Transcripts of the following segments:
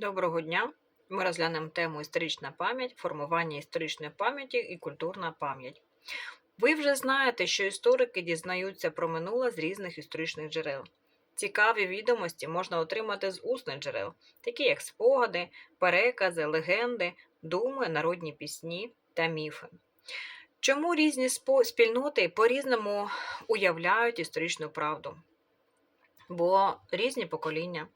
Доброго дня! Ми розглянемо тему історична пам'ять, формування історичної пам'яті і культурна пам'ять. Ви вже знаєте, що історики дізнаються про минуле з різних історичних джерел. Цікаві відомості можна отримати з усних джерел, такі як спогади, перекази, легенди, думи, народні пісні та міфи. Чому різні спільноти по-різному уявляють історичну правду? Бо різні покоління,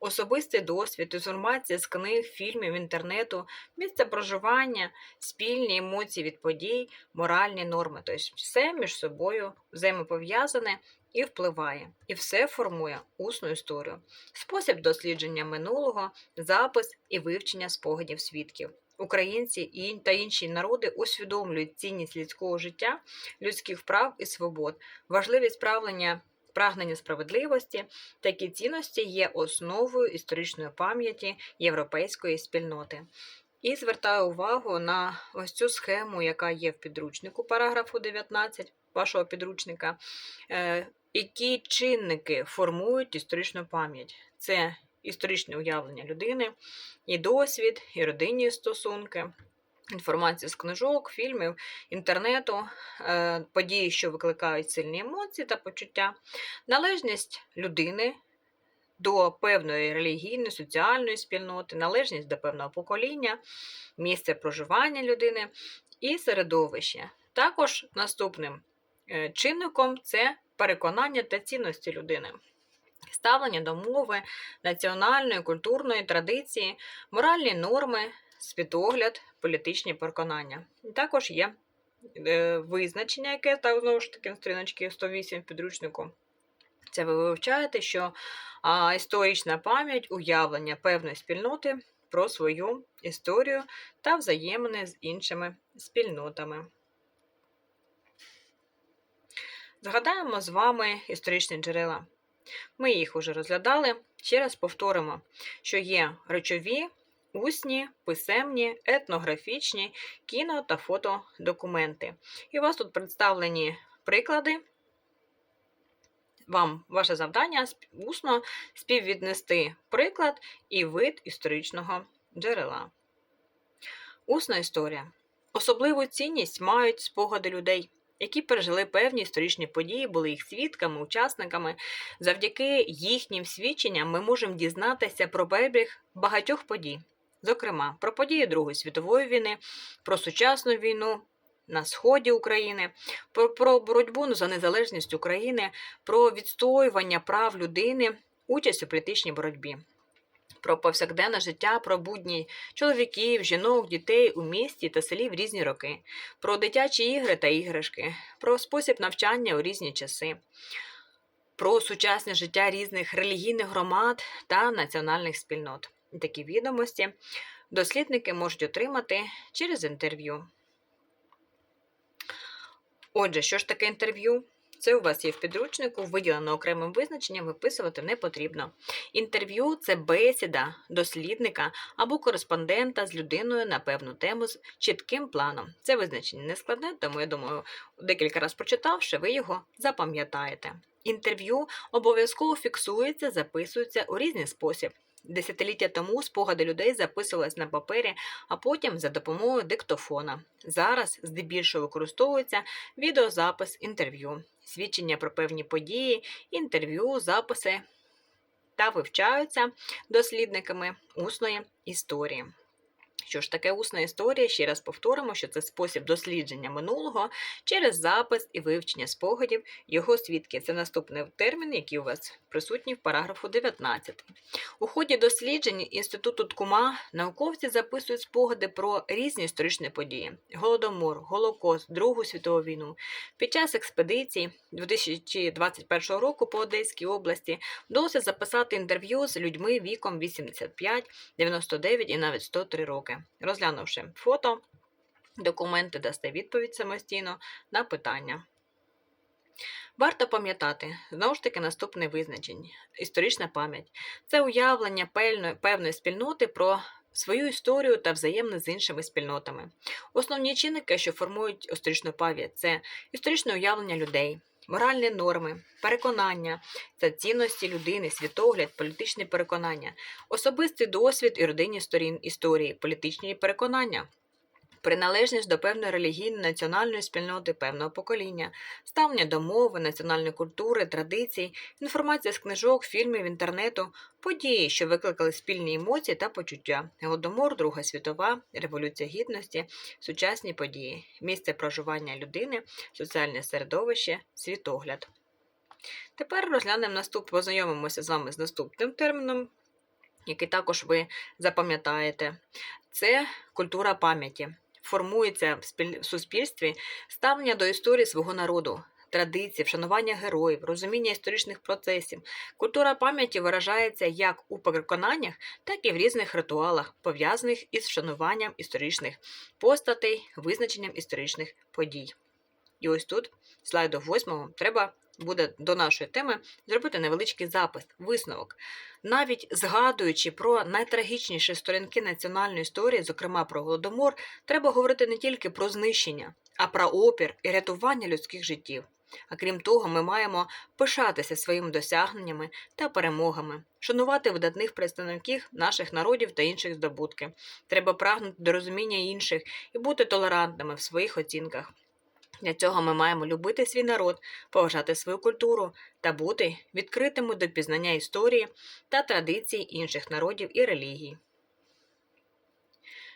особистий досвід, інформація з книг, фільмів, інтернету, місце проживання, спільні емоції від подій, моральні норми. Тобто все між собою взаємопов'язане і впливає, і все формує усну історію, спосіб дослідження минулого, запис і вивчення спогадів свідків. Українці та інші народи усвідомлюють цінність людського життя, людських прав і свобод, важливість правлення. Прагнення справедливості такі цінності є основою історичної пам'яті європейської спільноти. І звертаю увагу на ось цю схему, яка є в підручнику, параграфу 19 вашого підручника. Е, Які чинники формують історичну пам'ять? Це історичне уявлення людини, і досвід, і родинні стосунки, інформація з книжок, фільмів, інтернету, е, події, що викликають сильні емоції та почуття, належність людини до певної релігійної, соціальної спільноти, належність до певного покоління, місце проживання людини і середовище. Також наступним е, чинником це переконання та цінності людини. Ставлення до мови, національної, культурної традиції, моральні норми, світогляд, політичні переконання. Також є е, визначення, яке так, знову ж таки на сторіночці 108 в підручнику. Це ви вивчаєте, що а, історична пам'ять уявлення певної спільноти про свою історію та взаємини з іншими спільнотами. Згадаємо з вами історичні джерела. Ми їх уже розглядали. Ще раз повторимо, що є речові, усні, писемні, етнографічні, кіно та фотодокументи. І у вас тут представлені приклади. Вам ваше завдання усно співвіднести приклад і вид історичного джерела. Усна історія. Особливу цінність мають спогади людей, які пережили певні історичні події, були їх свідками, учасниками. Завдяки їхнім свідченням ми можемо дізнатися про перебіг багатьох подій, зокрема про події Другої світової війни, про сучасну війну на сході України, про, про боротьбу за незалежність України, про відстоювання прав людини, участь у політичній боротьбі. Про повсякденне життя, про будні чоловіків, жінок, дітей у місті та селі в різні роки, про дитячі ігри та іграшки, про спосіб навчання у різні часи, про сучасне життя різних релігійних громад та національних спільнот. Такі відомості дослідники можуть отримати через інтерв'ю. Отже, що ж таке інтерв'ю? Це у вас є в підручнику, виділено окремим визначенням, виписувати не потрібно. Інтерв'ю це бесіда дослідника або кореспондента з людиною на певну тему з чітким планом. Це визначення не складне, тому я думаю, декілька разів прочитавши, ви його запам'ятаєте. Інтерв'ю обов'язково фіксується, записується у різний спосіб. Десятиліття тому спогади людей записувались на папері, а потім за допомогою диктофона. Зараз здебільшого використовується відеозапис інтерв'ю, свідчення про певні події, інтерв'ю, записи та вивчаються дослідниками усної історії. Що ж таке усна історія? Ще раз повторимо, що це спосіб дослідження минулого через запис і вивчення спогадів його свідки. Це наступний термін, який у вас присутній в параграфу 19. У ході досліджень Інституту Ткума науковці записують спогади про різні історичні події: Голодомор, Голокост, Другу світову війну. Під час експедиції 2021 року по Одеській області вдалося записати інтерв'ю з людьми віком 85, 99 і навіть 103 роки. Розглянувши фото, документи, дасте відповідь самостійно на питання. Варто пам'ятати, знову ж таки, наступне визначення: історична пам'ять це уявлення певної, спільноти про свою історію та взаємини з іншими спільнотами. Основні чинники, що формують історичну пам'ять, це історичне уявлення людей, моральні норми, переконання та цінності людини, світогляд, політичні переконання, особистий досвід і родинні сторін історії, політичні переконання. Приналежність до певної релігійної національної спільноти певного покоління, ставлення до мови, національної культури, традицій, інформація з книжок, фільмів, інтернету, події, що викликали спільні емоції та почуття, голодомор, Друга світова, Революція Гідності, сучасні події, місце проживання людини, соціальне середовище, світогляд. Тепер розглянемо наступ, познайомимося з вами з наступним терміном, який також ви запам'ятаєте. Це культура пам'яті. Формується в спіль- суспільстві ставлення до історії свого народу, Традиції, вшанування героїв, розуміння історичних процесів. Культура пам'яті виражається як у переконаннях, так і в різних ритуалах, пов'язаних із вшануванням історичних постатей, визначенням історичних подій. І ось тут, слайду 8, треба буде до нашої теми зробити невеличкий запис, висновок. Навіть згадуючи про найтрагічніші сторінки національної історії, зокрема про голодомор, треба говорити не тільки про знищення, а про опір і рятування людських життів. А крім того, ми маємо пишатися своїми досягненнями та перемогами, шанувати видатних представників наших народів та інших здобутків. Треба прагнути до розуміння інших і бути толерантними в своїх оцінках. Для цього ми маємо любити свій народ, поважати свою культуру та бути відкритими до пізнання історії та традицій інших народів і релігій.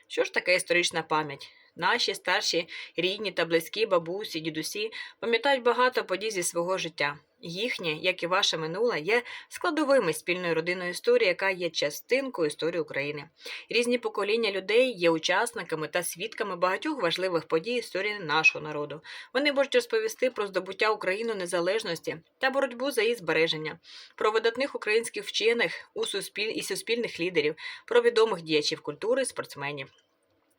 Що ж таке історична пам'ять? Наші старші рідні та близькі бабусі, дідусі пам'ятають багато подій зі свого життя. Їхнє, як і ваше минуле, є складовими спільної родинної історії, яка є частинкою історії України. Різні покоління людей є учасниками та свідками багатьох важливих подій історії нашого народу. Вони можуть розповісти про здобуття України незалежності та боротьбу за її збереження, про видатних українських вчених у суспіль... і суспільних лідерів, про відомих діячів культури, спортсменів.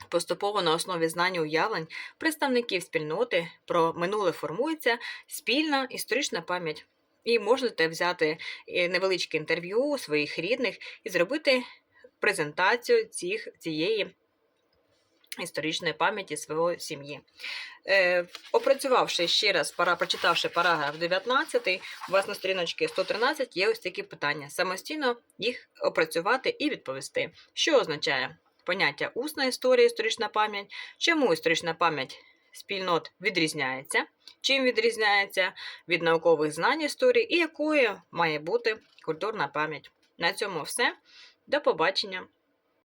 Поступово на основі знань і уявлень представників спільноти про минуле формується спільна історична пам'ять. І можете взяти е, невеличке інтерв'ю у своїх рідних і зробити презентацію цих, цієї історичної пам'яті своєї сім'ї. Е, опрацювавши ще раз, пара, прочитавши параграф 19, у вас на сторіночці 113 є ось такі питання. Самостійно їх опрацювати і відповісти. Що означає поняття усна історія, історична пам'ять, чому історична пам'ять спільнот відрізняється, чим відрізняється від наукових знань історії і якою має бути культурна пам'ять. На цьому все. До побачення!